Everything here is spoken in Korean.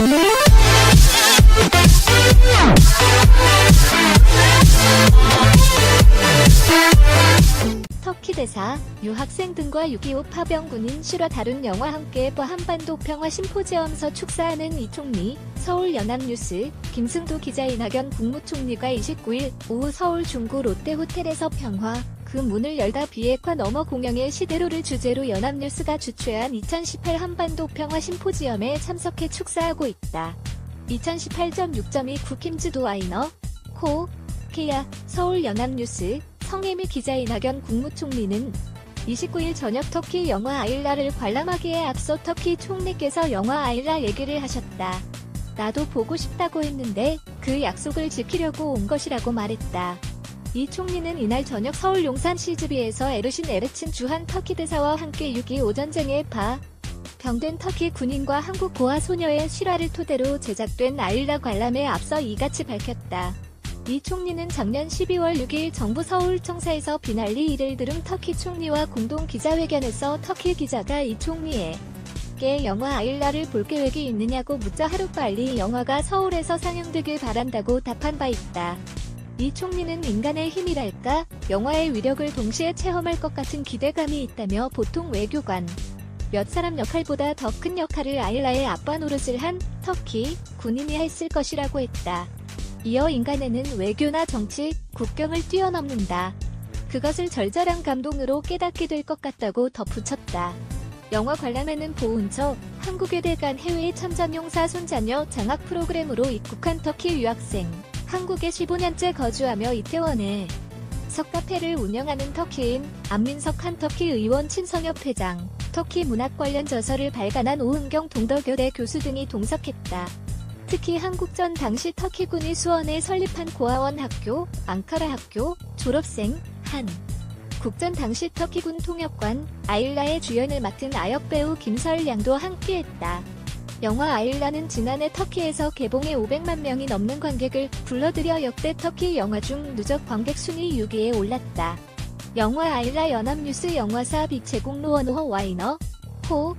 Yeah. 대사, 유학생 등과 6.25 파병군인 실화 다룬 영화 함께버 한반도 평화 심포지엄서 축사하는 이 총리, 서울 연합뉴스, 김승도 기자 이낙연 국무총리가 29일 오후 서울 중구 롯데호텔에서 평화, 그 문을 열다 비핵화 넘어 공영의 시대로를 주제로 연합뉴스가 주최한 2018 한반도 평화 심포지엄에 참석해 축사하고 있다. 2018.6.2 국힘즈도 아이너, 코, 케야, 서울 연합뉴스, 성혜미 기자 이낙연 국무총리는 29일 저녁 터키 영화 아일라를 관람하기에 앞서 터키 총리께서 영화 아일라 얘기를 하셨다. 나도 보고 싶다고 했는데 그 약속을 지키려고 온 것이라고 말했다. 이 총리는 이날 저녁 서울 용산 시즈비에서 에르신 에르친 주한 터키 대사와 함께 6.25 전쟁의 바, 병된 터키 군인과 한국 고아 소녀의 실화를 토대로 제작된 아일라 관람에 앞서 이같이 밝혔다. 이 총리는 작년 12월 6일 정부 서울청사에서 비날리 이를 들은 터키 총리와 공동 기자회견에서 터키 기자가 이 총리에 게 영화 아일라를 볼 계획이 있느냐고 묻자 하루빨리 영화가 서울에서 상영되길 바란다고 답한 바 있다. 이 총리는 인간의 힘이랄까 영화의 위력을 동시에 체험할 것 같은 기대감이 있다며 보통 외교관 몇 사람 역할보다 더 큰 역할을 아일라의 아빠 노릇을 한 터키 군인이 했을 것이라고 했다. 이어 인간에는 외교나 정치, 국경을 뛰어넘는다. 그것을 절절한 감동으로 깨닫게 될 것 같다고 덧붙였다. 영화 관람에는 보훈처, 한국외대 간 해외 참전용사 손자녀 장학 프로그램으로 입국한 터키 유학생, 한국에 15년째 거주하며 이태원에 석카페를 운영하는 터키인 안민석 한 터키 의원 친성협 회장, 터키 문학 관련 저서를 발간한 오은경 동덕여대 교수 등이 동석했다. 특히 한국전 당시 터키군이 수원에 설립한 고아원 학교, 앙카라 학교, 졸업생, 한. 국전 당시 터키군 통역관, 아일라의 주연을 맡은 아역 배우 김설량도 함께했다. 영화 아일라는 지난해 터키에서 개봉해 500만 명이 넘는 관객을 불러들여 역대 터키 영화 중 누적 관객 순위 6위에 올랐다. 영화 아일라 연합뉴스 영화사 빅 제공 로원호 와이너, 호,